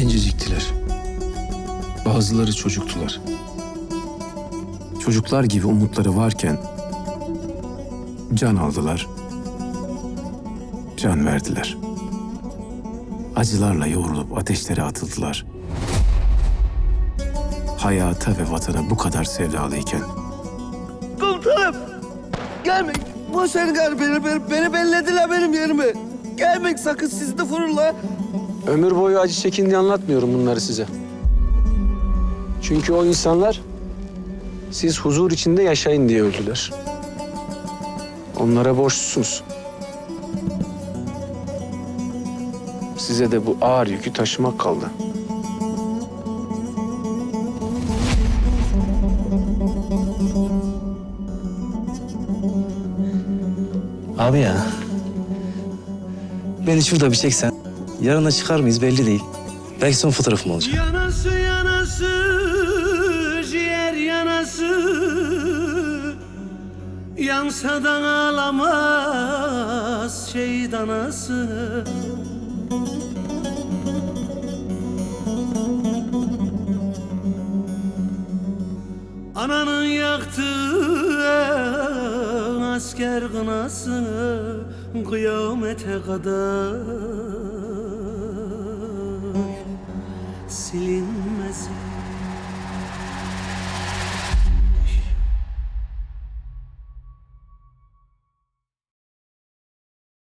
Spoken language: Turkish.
Genceciktiler. Bazıları çocuktular. Çocuklar gibi umutları varken can aldılar. Can verdiler. Acılarla yoğrulup ateşlere atıldılar. Hayata ve vatana bu kadar sevdalıyken Komutanım. Gelmek. Boş verin gari beni, beni, beni bellediler benim yerime. Gelmek sakın siz de vurun la. Ömür boyu acı çekin diye anlatmıyorum bunları size. Çünkü o insanlar siz huzur içinde yaşayın diye öldüler. Onlara borçlusunuz. Size de bu ağır yükü taşımak kaldı. Abi ya. Beni şurada bir çeksen. Yarına çıkar mıyız belli değil. Belki son fotoğrafım olacak. Yanası yanası ciğer yanası Yansa da ağlamaz şehit anası Ananın yaktığı asker kınası Kıyamete kadar silinmez.